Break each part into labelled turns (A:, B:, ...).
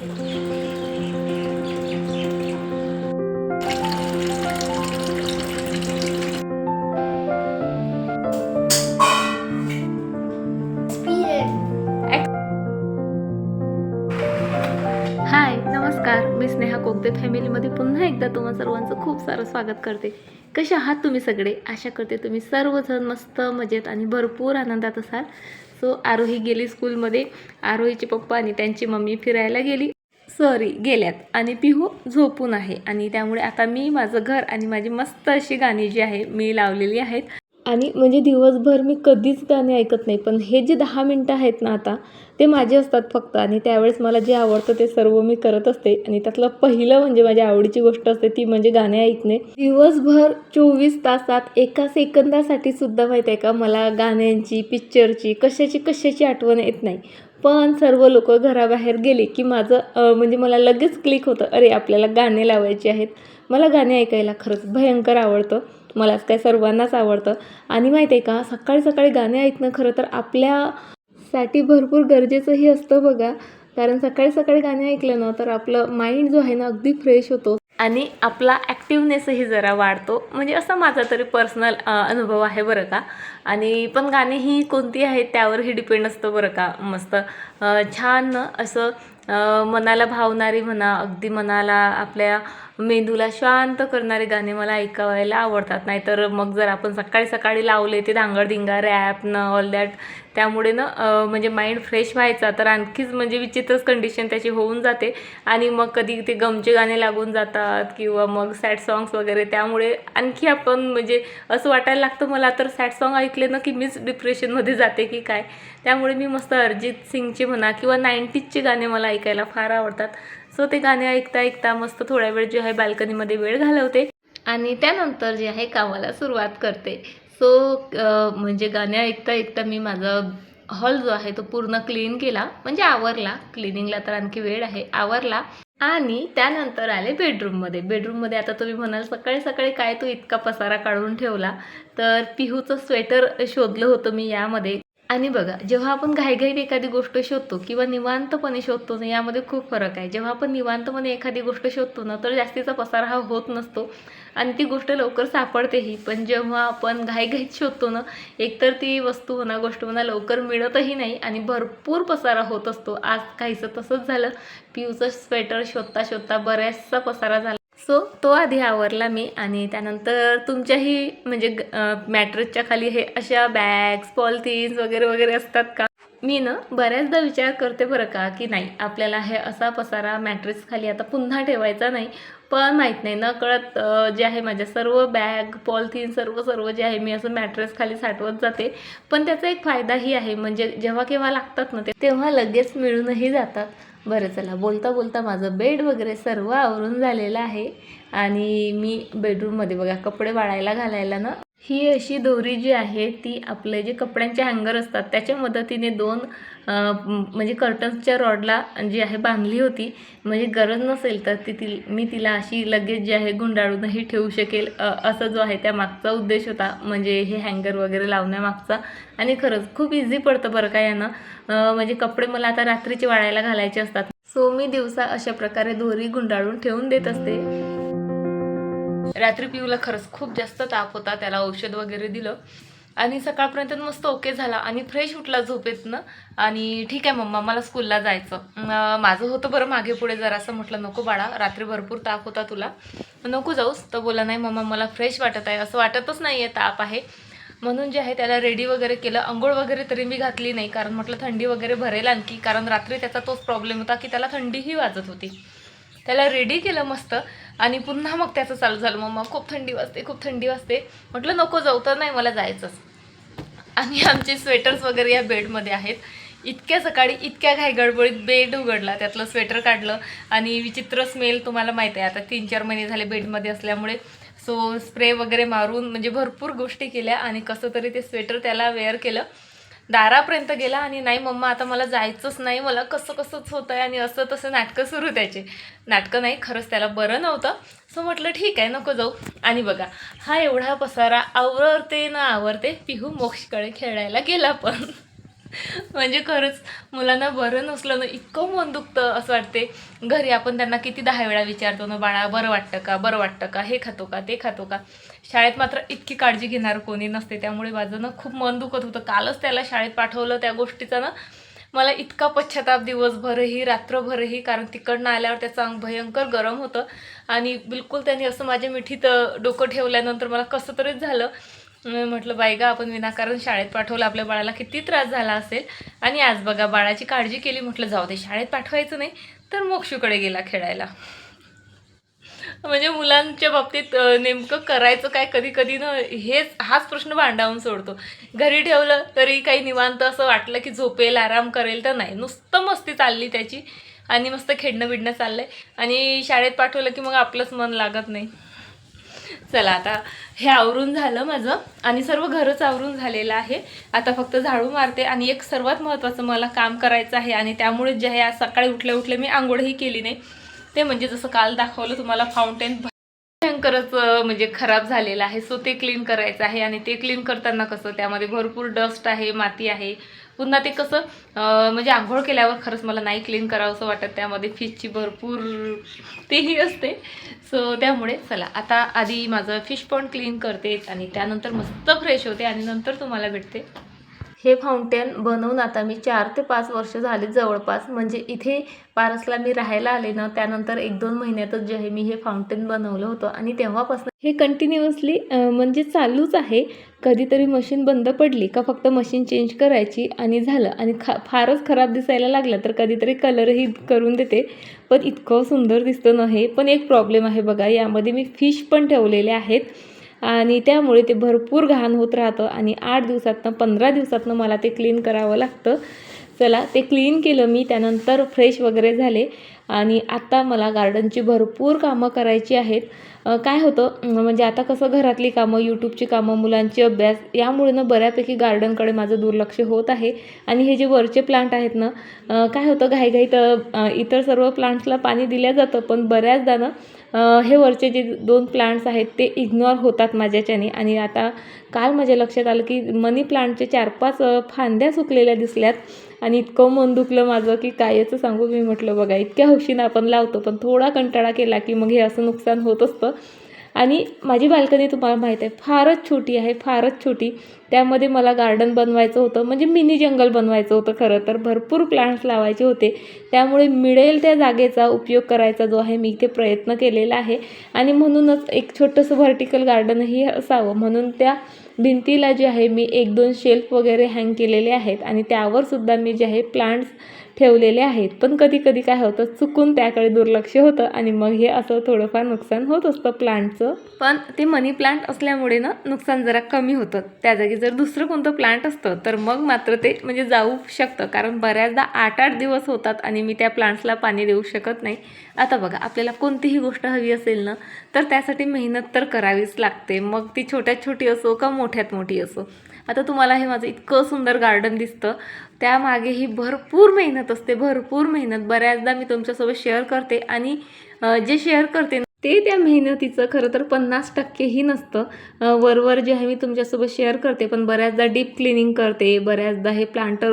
A: हाय नमस्कार. मी स्नेहा कोकते फॅमिलीमध्ये पुन्हा एकदा तुम्हा सर्वांचं खूप सारं स्वागत करते. कसे आहात तुम्ही सगळे? आशा करते तुम्ही सर्वजण मस्त मजेत आणि भरपूर आनंदात असाल. सो आरोही गेली स्कूलमध्ये. आरोहीचे पप्पा आणि त्यांची मम्मी फिरायला गेली. सॉरी गेल्यात. आणि पिहू झोपून आहे. आणि त्यामुळे आता मी माझं घर आणि माझी मस्त अशी गाणी जी आहे मी लावलेली आहेत. आणि म्हणजे दिवसभर मी कधीच गाणे ऐकत नाही. पण हे जे दहा मिनटं आहेत ना आता ते माझे असतात फक्त. आणि त्यावेळेस मला जे आवडतं ते सर्व मी करत असते. आणि त्यातलं पहिलं म्हणजे माझ्या आवडीची गोष्ट असते ती म्हणजे गाणे ऐकणे. दिवसभर चोवीस तासात एका सेकंदासाठी सुद्धा माहीत आहे का मला गाण्यांची पिक्चरची कशाची कशाची आठवण येत नाही. पण सर्व लोक घराबाहेर गेले की माझं म्हणजे मला लगेच क्लिक होतं. अरे आपल्याला गाणे लावायचे आहेत. मला गाणे ऐकायला खरंच भयंकर आवडतं. मलाच काय सर्वांनाच आवडतं. आणि माहिती आहे का सकाळी सकाळी गाणे ऐकणं खरं तर आपल्यासाठी भरपूर गरजेचंही असतं बघा. कारण सकाळी सकाळी गाणे ऐकलं ना तर आपलं माइंड जो आहे ना अगदी फ्रेश होतो. आणि आपला ॲक्टिवनेसही जरा वाढतो. म्हणजे असा माझा तरी पर्सनल अनुभव आहे बरं का. आणि पण गाणी ही कोणती आहेत त्यावरही डिपेंड असतं बरं का मस्त. छान असं मनाला भावणारी म्हणा अगदी मनाला आपल्या मेंदूला शांत करणारे गाणे मला ऐकावायला आवडतात. नाहीतर मग जर आपण सकाळी सकाळी लावले ते धांगडधिंगा रॅप न ऑल दॅट त्यामुळे ना म्हणजे माइंड फ्रेश व्हायचा. तर आणखीच म्हणजे विचित्रच कंडिशन त्याची होऊन जाते. आणि मग कधी ते गमचे गाणे लागून जातात किंवा मग सॅड सॉंग्स वगैरे. त्यामुळे आणखी आपण म्हणजे असं वाटायला लागतं मला तर सॅड सॉंग ऐकले ना की मीच डिप्रेशनमध्ये जाते की काय. त्यामुळे मी मस्त अरिजित सिंगचे म्हणा किंवा नाईन्टीजचे गाणे मला ऐकायला फार आवडतात. सो ते गाणे ऐकता ऐकता मस्त थोडा वेळ जे आहे बाल्कनीमध्ये वेळ घालवते. आणि त्यानंतर जे आहे कामाला सुरुवात करते. सो म्हणजे गाणे ऐकता ऐकता मी माझा हॉल जो आहे तो पूर्ण क्लीन केला. म्हणजे आवरला. क्लिनिंगला तर आणखी वेळ आहे. आवरला. आणि त्यानंतर आले बेडरूममध्ये बेडरूममध्ये आता तुम्ही म्हणाल सकाळी सकाळी काय तू इतका पसारा काढून ठेवला. तर पिहूचं स्वेटर शोधलं होतं मी यामध्ये. आणि बघा जेव्हा आपण घाईघाईत एखादी गोष्ट शोधतो किंवा निवांतपणे शोधतो ना यामध्ये खूप फरक आहे. जेव्हा आपण निवांतपणे एखादी गोष्ट शोधतो ना तर जास्तीचा पसारा हा होत नसतो आणि ती गोष्ट लवकर सापडतेही. पण जेव्हा आपण घाईघाईत शोधतो ना एकतर ती वस्तू म्हणा गोष्ट म्हणा लवकर मिळतही नाही आणि भरपूर पसारा होत असतो. आज काहीसं तसंच झालं. पिऊचं स्वेटर शोधता शोधता बऱ्याचसा पसारा झाला. सो तो आधी आवरला मी आणि त्यानंतर तुमच्याही म्हणजे मॅट्रेसच्या खाली हे अशा बॅग्स पॉलिथिन्स वगैरे वगैरे असतात का? मी ना बऱ्याचदा विचार करते बरं का की नाही आपल्याला हे असा पसारा मॅट्रेस खाली आता पुन्हा ठेवायचा नाही. पण माहीत नाही न कळत जे आहे माझ्या सर्व बॅग पॉलिथिन सर्व सर्व जे आहे मी असं मॅट्रेस खाली साठवत जाते. पण त्याचा एक फायदाही आहे म्हणजे जेव्हा केव्हा लागतात ना ते तेव्हा लगेच मिळूनही जातात. बरं चला. बोलता बोलता माझं बेड वगैरे सर्व आवरून झालेलं आहे. आणि मी बेडरूममध्ये बघा कपडे वाळायला घालायला ना ही अशी दोरी जी आहे ती आपले जे कपड्यांचे हँगर असतात त्याच्या मदतीने दोन म्हणजे कर्टन्सच्या रॉडला जी आहे बांधली होती म्हणजे गरज नसेल तर ती ती मी तिला अशी लगेच जी आहे गुंडाळूनही ठेवू शकेल असं असा जो आहे त्या मागचा उद्देश होता म्हणजे हे हँगर वगैरे लावण्यामागचा. आणि खरंच खूप इझी पडतं बरं का यानं. म्हणजे कपडे मला आता रात्रीचे वाळायला घालायचे असतात. सो मी दिवसा अशा प्रकारे दोरी गुंडाळून ठेवून देत असते. रात्री पिऊला खरंच खूप जास्त ताप होता त्याला औषध वगैरे दिलं. आणि सकाळपर्यंत मस्त ओके झाला. आणि फ्रेश उठला झोपेतनं. आणि ठीक आहे मम्मा मला स्कूलला जायचं. माझं होतं बरं मागे पुढे जरासं. म्हटलं नको बाळा रात्री भरपूर ताप होता तुला. नको जाऊस. तर बोला नाही मम्मा मला फ्रेश वाटत आहे. असं वाटतच नाही आहे ताप आहे. म्हणून जे आहे त्याला रेडी वगैरे केलं. अंघोळ वगैरे तरी मी घातली नाही. कारण म्हटलं थंडी वगैरे भरेल आणखी. कारण रात्री त्याचा तोच प्रॉब्लेम होता की त्याला थंडीही वाजत होती. त्याला रेडी केलं मस्त. आणि पुन्हा मग त्याचं चालू झालं. मम्मा खूप थंडी वाजते खूप थंडी वाजते. म्हटलं नको जाऊ तर नाही मला जायचंच. आणि आमचे स्वेटर्स वगैरे या बेडमध्ये आहेत. इतक्या सकाळी इतक्या घाई गडबडीत बेड उघडला. त्यातलं स्वेटर काढलं आणि विचित्र स्मेल तुम्हाला माहीत आहे. आता तीन चार महिने झाले बेडमध्ये असल्यामुळे. सो स्प्रे वगैरे मारून म्हणजे भरपूर गोष्टी केल्या आणि कसं तरी ते स्वेटर त्याला वेअर केलं. दारापर्यंत गेला आणि नाही मम्मा आता मला जायचंच नाही मला कसं कसंच होतं आहे आणि असं तसं नाटकं सुरू त्याचे. नाटकं नाही खरंच त्याला बरं नव्हतं. सो म्हटलं ठीक आहे नको जाऊ. आणि बघा हा एवढा पसारा आवरते ना आवरते पिहू मोक्षकडे खेळायला गेला पण. म्हणजे खरंच मुलांना बरं नसलं ना इतकं मन दुखतं असं वाटते. घरी आपण त्यांना किती दहा वेळा विचारतो ना बाळा बरं वाटतं का? बरं वाटतं का? हे खातो का? ते खातो का? शाळेत मात्र इतकी काळजी घेणार कोणी नसते. त्यामुळे माझं ना खूप मन दुखत होतं. कालच त्याला शाळेत पाठवलं त्या गोष्टीचा ना. मला इतका पश्चाताप दिवसभरही रात्रभरही कारण तिकडनं आल्यावर त्याचं अंग भयंकर गरम होतं. आणि बिलकुल त्यांनी असं माझ्या मिठीत डोकं ठेवल्यानंतर मला कसं तरीच झालं. मी म्हटलं बाई गा आपण विनाकारण शाळेत पाठवलं आपल्या बाळाला किती त्रास झाला असेल. आणि आज बघा बाळाची काळजी केली म्हटलं जाऊ दे शाळेत पाठवायचं नाही तर मोक्षूकडे गेला खेळायला. म्हणजे मुलांच्या बाबतीत नेमकं करायचं काय कधी कधी ना हेच हाच प्रश्न भांडावून सोडतो. घरी ठेवलं तरी काही निवांत असं वाटलं की झोपेल आराम करेल तर नाही. नुसतं मस्ती चालली त्याची. आणि मस्त खेळणं बिडणं चाललंय. आणि शाळेत पाठवलं की मग आपलंच मन लागत नाही. चला आता हे आवरून झालं माझं. आणि सर्व घरच आवरून झालेलं आहे. आता फक्त झाडू मारते आणि एक सर्वात महत्त्वाचं मला काम करायचं आहे आणि त्यामुळे जे आहे आज सकाळी उठले उठले मी आंघोळही केली नाही. ते म्हणजे जसं काल दाखवलं तुम्हाला फाउंटेन भयंकरच म्हणजे खराब झालेलं आहे. सो ते क्लीन करायचं आहे आणि ते क्लीन करताना कसं त्यामध्ये भरपूर डस्ट आहे माती आहे. पुन्हा ते कसं म्हणजे आंघोळ केल्यावर खरंच मला नाही क्लीन करावंसं वाटत. त्यामध्ये फिशची भरपूर तेही असते. सो त्यामुळे चला आता आधी माझं फिश पॉन्ड क्लीन करते आणि त्यानंतर मस्त फ्रेश होते आणि नंतर तुम्हाला भेटते. हे फाउंटेन बनवून आता मी चार ते पाच वर्ष झाले जवळपास. म्हणजे इथे पारसला मी राहायला आले ना त्यानंतर एक दोन महिन्यातच जे आहे मी हे फाउंटेन बनवलं होतं. आणि तेव्हापासून हे कंटिन्युअसली म्हणजे चालूच आहे. कधीतरी मशीन बंद पडली का फक्त मशीन चेंज करायची आणि झालं. आणि खा फारच खराब दिसायला लागलं तर कधीतरी कलरही करून देते. पण इतकं सुंदर दिसतं ना हे पण एक प्रॉब्लेम आहे बघा यामध्ये मी फिश पण ठेवलेले आहेत. आणि त्यामुळे ते भरपूर घाण होत राहतं आणि आठ दिवसातनं पंधरा दिवसातनं मला ते क्लीन करावं लागतं. चला ते क्लीन केलं मी त्यानंतर फ्रेश वगैरे झाले. आणि आत्ता मला गार्डनची भरपूर कामं करायची आहेत. काय होतं म्हणजे आता कसं घरातली कामं यूट्यूबची कामं मुलांची अभ्यास यामुळे ना बऱ्यापैकी गार्डनकडे माझं दुर्लक्ष होत आहे. आणि हे जे वरचे प्लांट आहेत ना काय होतं घाईघाईत इतर सर्व प्लांट्सला पाणी दिलं जातं पण बऱ्याचदा ना हे वरचे जे दोन प्लांट्स आहेत ते इग्नोर होतात माझ्याच्याने. आणि आता काल माझ्या लक्षात आलं की मनी प्लांटचे चार पाच फांद्या सुकलेल्या दिसल्यात. आणि इतकं मन दुखलं माझं की कायचं सांगू? मी म्हटलं बघा इतक्या हौशीनं आपण लावतो पण थोडा कंटाळा केला की मग हे असं नुकसान होत असतं. आणि माझी बाल्कनी तुम्हाला माहीत आहे फारच छोटी आहे फारच छोटी. त्यामध्ये मला गार्डन बनवायचं होतं म्हणजे मिनी जंगल बनवायचं होतं खरं तर. भरपूर प्लांट्स लावायचे होते. त्यामुळे मिळेल त्या जागेचा उपयोग करायचा जो आहे मी इथे प्रयत्न केलेला आहे. आणि म्हणूनच एक छोटंसं व्हर्टिकल गार्डनही असावं. म्हणून त्या भिंतीला जे आहे मी एक दोन शेल्फ वगैरे हँग केलेले आहेत. आणि त्यावर सुद्धा मी जे आहे प्लांट्स ठेवलेले आहेत. पण कधी कधी काय होतं चुकून त्याकडे दुर्लक्ष होतं आणि मग हे असं थोडंफार नुकसान होत असतं प्लांटचं. पण ते मनी प्लांट असल्यामुळे ना नुकसान जरा कमी होतं. त्या जागी जर दुसरं कोणतं प्लांट असतं तर मग मात्र ते म्हणजे जाऊ शकतं. कारण बऱ्याचदा आठ आठ दिवस होतात आणि मी त्या प्लांट्सला पाणी देऊ शकत नाही. आता बघा आपल्याला कोणतीही गोष्ट हवी असेल ना तर त्यासाठी मेहनत तर करावीच लागते. मग ती छोट्यात छोटी असो का मोठ्यात मोठी असो. आता तुम्हाला हे माझं इतकं सुंदर गार्डन दिसतं. त्यामागेही भरपूर मेहनत असते भरपूर मेहनत. बऱ्याचदा मी तुमच्यासोबत शेअर करते आणि जे शेअर करते ना, ते त्या मेहनतीचं खरं तर पन्नास टक्केही नसतं. वरवर जे आहे मी तुमच्यासोबत शेअर करते पण बऱ्याचदा डीप क्लिनिंग करते बऱ्याचदा हे प्लांटर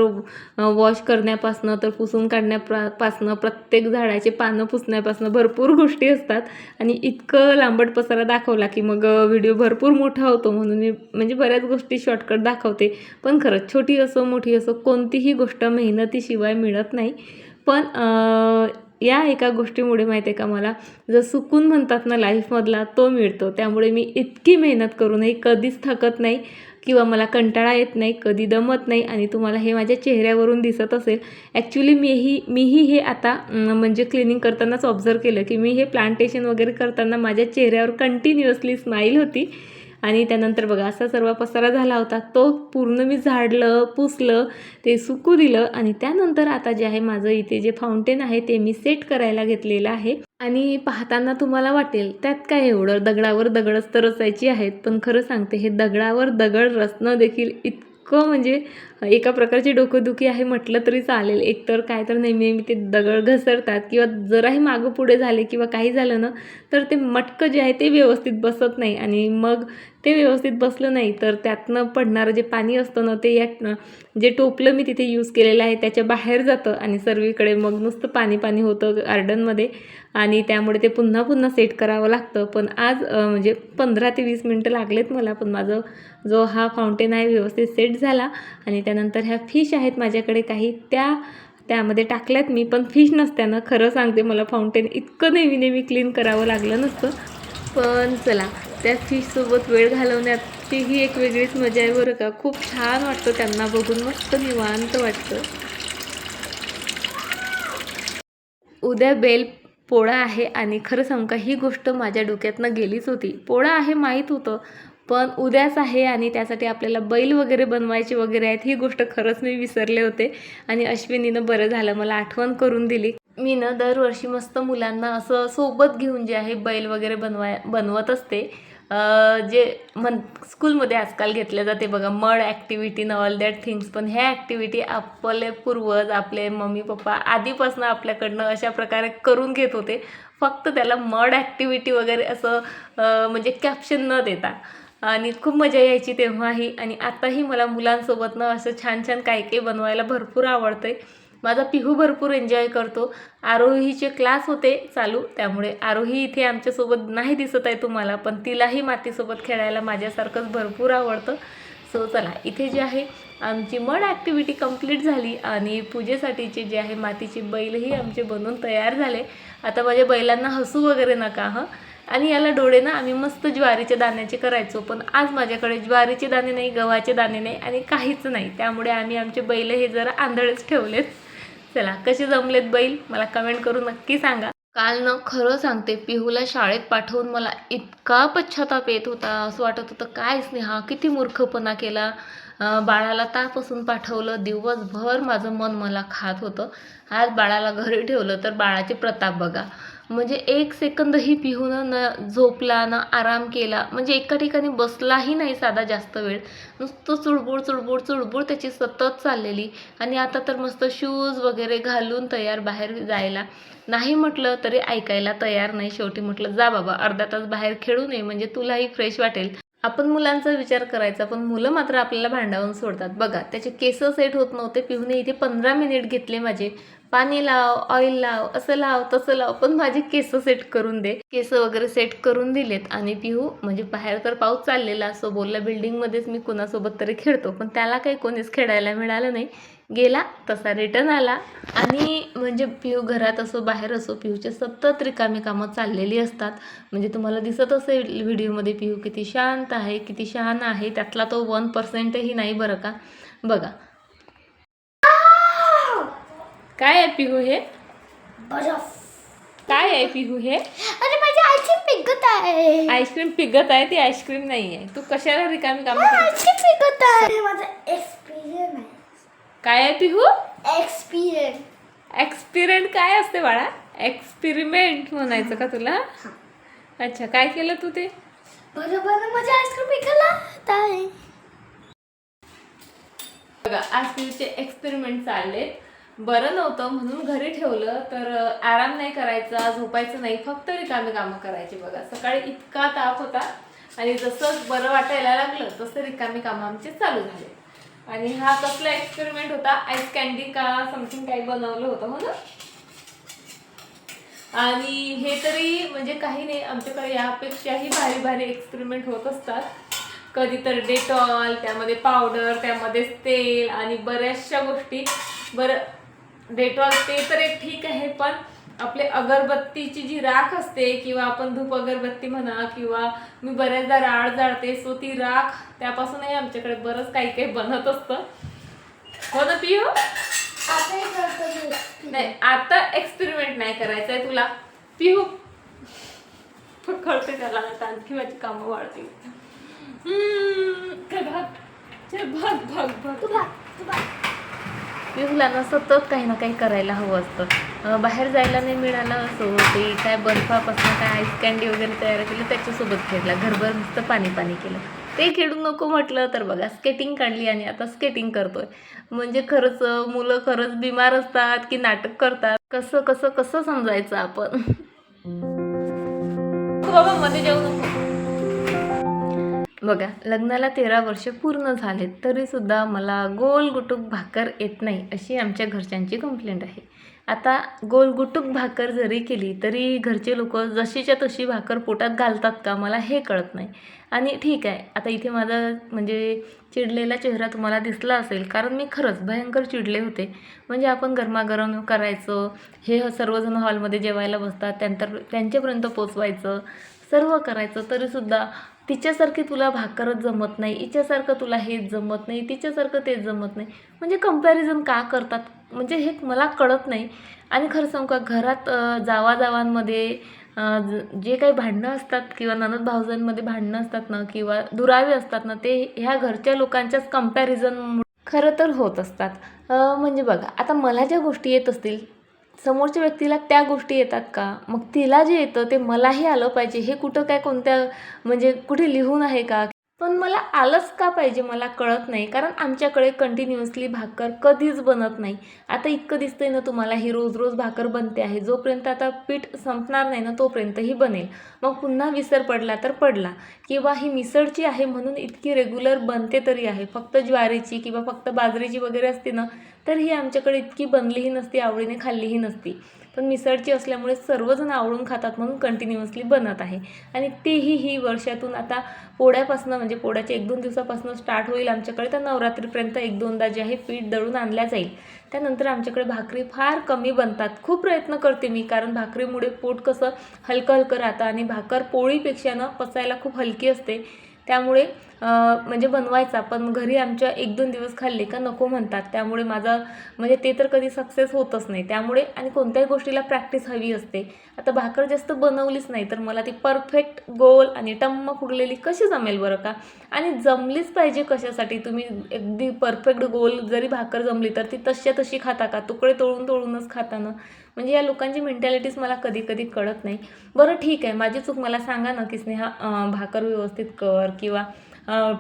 A: वॉश करण्यापासनं तर पुसून काढण्यापासनं प्रत्येक झाडाचे पानं पुसण्यापासनं भरपूर गोष्टी असतात. आणि इतकं लांबट पसारा दाखवला की मग व्हिडिओ भरपूर मोठा होतो म्हणून मी म्हणजे बऱ्याच गोष्टी शॉर्टकट दाखवते. पण खरंच छोटी असो मोठी असो कोणतीही गोष्ट मेहनतीशिवाय मिळत नाही. पण या एका गोष्टीमुळे माहिती आहे का मला? जो सुकून म्हणतात ना लाईफमधला तो मिळतो. त्यामुळे मी इतकी मेहनत करूनही कधीच थकत नाही किंवा मला कंटाळा येत नाही कधी दमत नाही आणि तुम्हाला हे माझ्या चेहऱ्यावरून दिसत असेल. ॲक्च्युली मीही मीही हे आता म्हणजे क्लिनिंग करतानाच ऑब्झर्व केलं की मी हे प्लांटेशन वगैरे करताना माझ्या चेहऱ्यावर कंटिन्युअसली स्माईल होती. आणि त्यानंतर बघा असा सर्व पसारा झाला होता. तो पूर्ण मी झाडलं पुसलं ते सुकू दिलं आणि त्यानंतर आता जे आहे माझं इथे जे फाउंटेन आहे ते मी सेट करायला घेतलेलं आहे. आणि पाहताना तुम्हाला वाटेल त्यात काय एवढं दगडावर दगडच तर रचायची आहेत पण खरं सांगते हे दगडावर दगड रचणं देखील इतकं म्हणजे एका प्रकारची डोकंदुखी आहे म्हटलं तरी चालेल. एकतर काय तर नेहमी नेहमी ते दगड घसरतात किंवा जराही मागं पुढे झाले किंवा काही झालं ना तर ते मटकं जे आहे ते व्यवस्थित बसत नाही. आणि मग ते व्यवस्थित बसलं नाही तर त्यातनं पडणारं जे पाणी असतं ना ते या जे टोपलं मी तिथे यूज केलेलं आहे त्याच्या बाहेर जातं आणि सर्वीकडे मग नुसतं पाणी पाणी होतं गार्डनमध्ये आणि त्यामुळे ते पुन्हा पुन्हा सेट करावं लागतं. पण आज म्हणजे पंधरा ते वीस मिनटं लागलेत मला पण माझं जो हा फाउंटेन आहे व्यवस्थित सेट झाला आणि त्यानंतर ह्या फिश आहेत माझ्याकडे काही. त्या त्यामध्ये टाकल्यात मी पण फिश नसत्यानं खरं सांगते मला फाउंटेन इतकं नेहमी नेहमी क्लीन करावं लागलं नसतं. पण चला त्या फिशसोबत वेळ घालवण्यात तीही एक वेगळीच मजा आहे बरं का. खूप छान वाटतं त्यांना बघून मस्त निवांत वाटतं. उद्या बेल पोळा आहे आणि खरं सांगू का ही गोष्ट माझ्या डोक्यातनं गेलीच होती. पोळा आहे माहीत होतं पण उद्याच आहे आणि त्यासाठी आपल्याला बैल वगैरे बनवायचे वगैरे आहेत ही गोष्ट खरंच मी विसरले होते. आणि अश्विनीनं बरं झालं मला आठवण करून दिली. मी ना दरवर्षी मस्त मुलांना असं सोबत घेऊन जे आहे बैल वगैरे बनवाय बनवत असते. जे म्हण स्कूलमध्ये आजकाल घेतले जाते बघा mud activity and all that things पण ह्या ॲक्टिव्हिटी आपले पूर्वज आपले मम्मी पप्पा आधीपासून आपल्याकडनं अशा प्रकारे करून घेत होते. फक्त त्याला मड ॲक्टिव्हिटी वगैरे असं म्हणजे कॅप्शन न देता. आणि खूप मजा यायची तेव्हाही. आणि आताही मला मुलांसोबत ना असं छान छान काय काही बनवायला भरपूर आवडतं आहे माझा पिहू भरपूर एन्जॉय करतो. आरोहीचे क्लास होते चालू त्यामुळे आरोही इथे आमच्यासोबत नाही दिसत आहे तुम्हाला पण तिलाही मातीसोबत खेळायला माझ्यासारखंच भरपूर आवडतं. सो चला इथे जे आहे आमची मड ॲक्टिव्हिटी कंप्लीट झाली आणि पूजेसाठीचे जे आहे मातीचे बैलही आमचे बनवून तयार झाले. आता माझ्या बैलांना हसू वगैरे नका हं. आणि याला डोळे ना आम्ही मस्त ज्वारीचे दाण्याचे करायचो पण आज माझ्याकडे ज्वारीचे दाणे नाही गव्हाचे दाणे नाही आणि काहीच नाही. त्यामुळे आम्ही आमचे बैल हे जरा आंधळेच ठेवलेत. चला कसे जमलेत बैल? मला कमेंट करून नक्की सांगा. काल ना खरं सांगते पिहूला शाळेत पाठवून मला इतका पश्चाताप येत होता. असं वाटत होतं काय स्नेहा किती मूर्खपणा केला. बाळाला तापासून पाठवलं. दिवसभर माझं मन मला खात होतं. आज बाळाला घरी ठेवलं तर बाळाचे प्रताप बघा. म्हणजे एक सेकंदही पिहून न झोपला न आराम केला म्हणजे एका ठिकाणी बसलाही नाही साधा जास्त वेळ. नुसतं चुडबुड चुडबुड चुडबुड त्याची सतत चाललेली. आणि आता तर मस्त शूज वगैरे घालून तयार बाहेर जायला. नाही म्हटलं तरी ऐकायला तयार नाही शेवटी. म्हटलं जा बाबा अर्धा तास बाहेर खेळू नये म्हणजे तुलाही फ्रेश वाटेल. आपण मुलांचा विचार करायचा पण मुलं मात्र आपल्याला भांडावून सोडतात. बघा त्याचे केस सेट होत नव्हते पिहूने इथे पंधरा मिनिट घेतले माझे. पाणी लाव ऑइल लाव असं लाव तसं लाव पण माझे केस सेट करून दे. केस वगैरे सेट करून दिलेत आणि पिहू म्हणजे बाहेर तर पाऊस चाललेला असो बोलला बिल्डिंगमध्येच मी कुणासोबत तरी खेळतो पण त्याला काही कोणीच खेळायला मिळालं नाही. गेला तसा रिटर्न आला. आणि म्हणजे पिहू घरात असो बाहेर असो पिहूचे सतत रिकामी कामं चाललेली असतात. म्हणजे तुम्हाला दिसत असेल व्हिडिओमध्ये पिहू किती शांत आहे किती शहाणा आहे त्यातला तो वन पर्सेंटही नाही बरं का? बघा काय आहे पिहू हे?
B: बर्फ
A: काय आहे पिहू हे?
B: अरे माझी आईस्क्रीम पिकत आहे.
A: आईस्क्रीम पिगत आहे ती आईस्क्रीम नाही आहे. तू कशाला रिकामी काम
B: आईस्क्रीम पिकत आहे. हे माझा एक्सपिरियन्स आहे.
A: काय आहे पिहू?
B: एक्सपिरियन्स
A: एक्सपिरिमेंट काय असते बाळा? एक्सपेरिमेंट म्हणायचं का तुला? अच्छा काय केलं तू ते?
B: बरोबर माझी आईस्क्रीम पिकायला आहे.
A: बघा पिऊचे एक्सपेरिमेंट चालले बरं नव्हतं म्हणून घरी ठेवलं. तर आराम नाही करायचा झोपायचं नाही फक्त रिकामी कामं करायची बघा. सकाळी इतका ताप होता आणि जसं बरं वाटायला लागलं तसं रिकामी कामं आमचे चालू झाले. आणि हा कसला एक्सपेरिमेंट होता आईस कॅन्डी का समथिंग काही बनवलं होतं हो ना? आणि हे तरी म्हणजे काही नाही आमच्याकडे यापेक्षाही भारी भारी एक्सपेरिमेंट होत असतात. कधी तर डेटॉल त्यामध्ये पावडर त्यामध्ये तेल आणि बऱ्याचशा गोष्टी. बरं डेटॉल ते तर एक ठीक आहे पण आपले अगरबत्तीची जी राख असते किंवा आपण धूप अगरबत्ती म्हणा किंवा मी बऱ्याचदा राळ जाळते सो ती राख त्यापासूनही आमच्याकडे बरंच काही काही बनत असतं. हो ना पिऊ
B: आता हे करतो मी.
A: नाही आता एक्सपेरिमेंट नाही करायचं आहे तुला. पिहू कळते त्याला आता आणखी माझी कामं वाढतील. भाग. भाग भाग भाग. पिऊला ना सतत काही ना काही करायला हवं असतं. बाहेर जायला नाही मिळालं असो ते काय बर्फापासून काय आईस कॅन्डी वगैरे तयार केलं त्याच्यासोबत खेळला. घरभर नुसतं पाणी पाणी केलं. ते खेळू नको म्हटलं तर बघा स्केटिंग काढली आणि आता स्केटिंग करतोय. म्हणजे खरंच मुलं खरंच बिमार असतात की नाटक करतात. कसं कसं कसं समजायचं आपण? बाबा मध्ये जाऊ नको. बघा लग्नाला तेरा वर्ष पूर्ण झालेत तरीसुद्धा मला गोल गुटूक भाकर येत नाही अशी आमच्या घरच्यांची कंप्लेंट आहे. आता गोल गुटूक भाकर जरी केली तरी घरचे लोक जशीच्या तशी भाकर पोटात घालतात का मला हे कळत नाही. आणि ठीक आहे आता इथे माझा म्हणजे चिडलेला चेहरा तुम्हाला दिसला असेल कारण मी खरंच भयंकर चिडले होते. म्हणजे आपण गरमागरम करायचं हे सर्वजण हॉलमध्ये जेवायला बसतात त्यांतर त्यांच्यापर्यंत पोचवायचं सर्व करायचं तरीसुद्धा तिच्यासारखी तुला भाकरच जमत नाही हिच्यासारखं तुला हेच जमत नाही तिच्यासारखं तेच जमत नाही. म्हणजे कंपॅरिझन का करतात? म्हणजे हे मला कळत नाही. आणि खरं सांगू का घरात जावाजावांमध्ये जे काही भांडणं असतात किंवा ननद भाऊजांमध्ये भांडणं असतात ना किंवा दुरावे असतात ना ते ह्या घरच्या लोकांच्याच कंपॅरिझन खरं तर होत असतात. म्हणजे बघा आता मला ज्या गोष्टी येत असतील समोरच्या व्यक्तीला त्या गोष्टी येतात का? मग तिला जे येतं ते मलाही आलं पाहिजे. हे कुठं काय कोणत्या म्हणजे कुठे लिहून आहे का? पण मला आलंच का पाहिजे मला कळत नाही. कारण आमच्याकडे कंटिन्युअसली भाकर कधीच बनत नाही. आता इतकं दिसतंय ना तुम्हाला ही रोज रोज भाकर बनते आहे. जोपर्यंत आता पीठ संपणार नाही ना तोपर्यंत ही बनेल. मग पुन्हा विसर पडला तर पडला. किंवा ही मिसळची आहे म्हणून इतकी रेग्युलर बनते तरी आहे. फक्त ज्वारीची किंवा फक्त बाजरीची वगैरे असते ना तर ही आमच्याकडे इतकी बनलीही नसती आवडीने खाल्लीही नसती. पण मिसळची असल्यामुळे सर्वजण आवडून खातात म्हणून कंटिन्युअसली बनत आहे. आणि तेही ही वर्षातून आता पोळ्यापासून म्हणजे पोळ्याच्या एक दोन दिवसापासून स्टार्ट होईल आमच्याकडे. तर नवरात्रीपर्यंत एक दोनदा जे आहे पीठ दळून आणल्या जाईल. त्यानंतर आमच्याकडे भाकरी फार कमी बनतात. खूप प्रयत्न करते मी कारण भाकरीमुळे पोट कसं हलकं हलकं राहतं आणि भाकर पोळीपेक्षा ना पचायला खूप हलकी असते. त्यामुळे म्हणजे बनवायचा पण घरी आमच्या एक दोन दिवस खाल्ले का नको म्हणतात. त्यामुळे माझा म्हणजे ते तर कधी सक्सेस होतच नाही. त्यामुळे आणि कोणत्याही गोष्टीला प्रॅक्टिस हवी असते. आता भाकर जास्त बनवलीच नाही तर मला ती परफेक्ट गोल आणि टम्म फुगलेली कशी जमेल बरं का? आणि जमलीच पाहिजे कशासाठी? तुम्ही अगदी परफेक्ट गोल जरी भाकर जमली तर ती तशा तशी खाता का? तुकडे तळून तळूनच खाता ना? म्हणजे या लोकांची मेंटॅलिटीज मला कधी कधी कळत नाही. बरं ठीक आहे माझी चूक मला सांगा ना की स्नेहा भाकर व्यवस्थित कर किंवा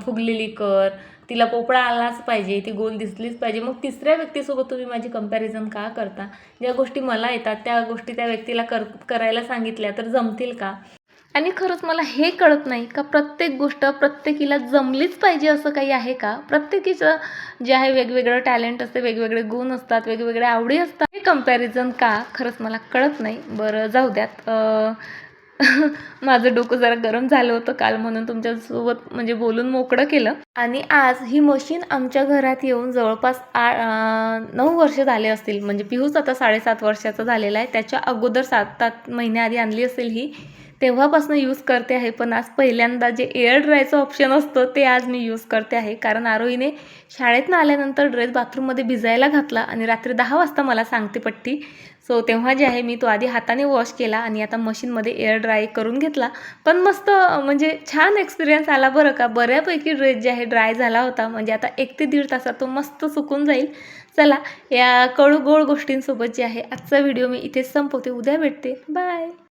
A: फुगलेली कर. तिला पोपळा आलाच पाहिजे ती गोल दिसलीच पाहिजे. मग तिसऱ्या व्यक्तीसोबत तुम्ही माझी कंपॅरिझन का करता? ज्या गोष्टी मला येतात त्या गोष्टी त्या व्यक्तीला कर करायला सांगितल्या तर जमतील का? आणि खरंच मला हे कळत नाही का प्रत्येक गोष्ट प्रत्येकीला जमलीच पाहिजे असं काही आहे का? प्रत्येकीचं जे आहे वेगवेगळं टॅलेंट असते वेगवेगळे गुण असतात वेगवेगळ्या आवडी असतात. हे कंपॅरिझन का? खरंच मला कळत नाही. बरं जाऊ द्यात. माझं डोकं जरा गरम झालं होतं काल म्हणून तुमच्यासोबत म्हणजे बोलून मोकळं केलं. आणि आज ही मशीन आमच्या घरात येऊन जवळपास आ नऊ वर्ष झाले असतील. म्हणजे पिहूच आता साडेसात वर्षाचा झालेला आहे. त्याच्या अगोदर सात सात महिन्याआधी आणली असेल ही. तेव्हापासून यूज करते आहे पण आज पहिल्यांदा जे एअर ड्रायचं ऑप्शन असतं ते आज मी यूज करते आहे. कारण आरोहीने शाळेतनं आल्यानंतर ड्रेस बाथरूममध्ये भिजायला घातला आणि रात्री दहा वाजता मला सांगते पट्टी. सो तेव्हा जे आहे मी तो आधी हाताने वॉश केला आणि आता मशीनमध्ये एअर ड्राय करून घेतला. पण मस्त म्हणजे छान एक्सपिरियन्स आला बरं का. बऱ्यापैकी ड्रेस जे आहे ड्राय झाला होता. म्हणजे आता एक ते दीड तासात तो मस्त सुकून जाईल. चला या कळू गोळ गोष्टींसोबत जे आहे आजचा व्हिडिओ मी इथेच संपवते. उद्या भेटते. बाय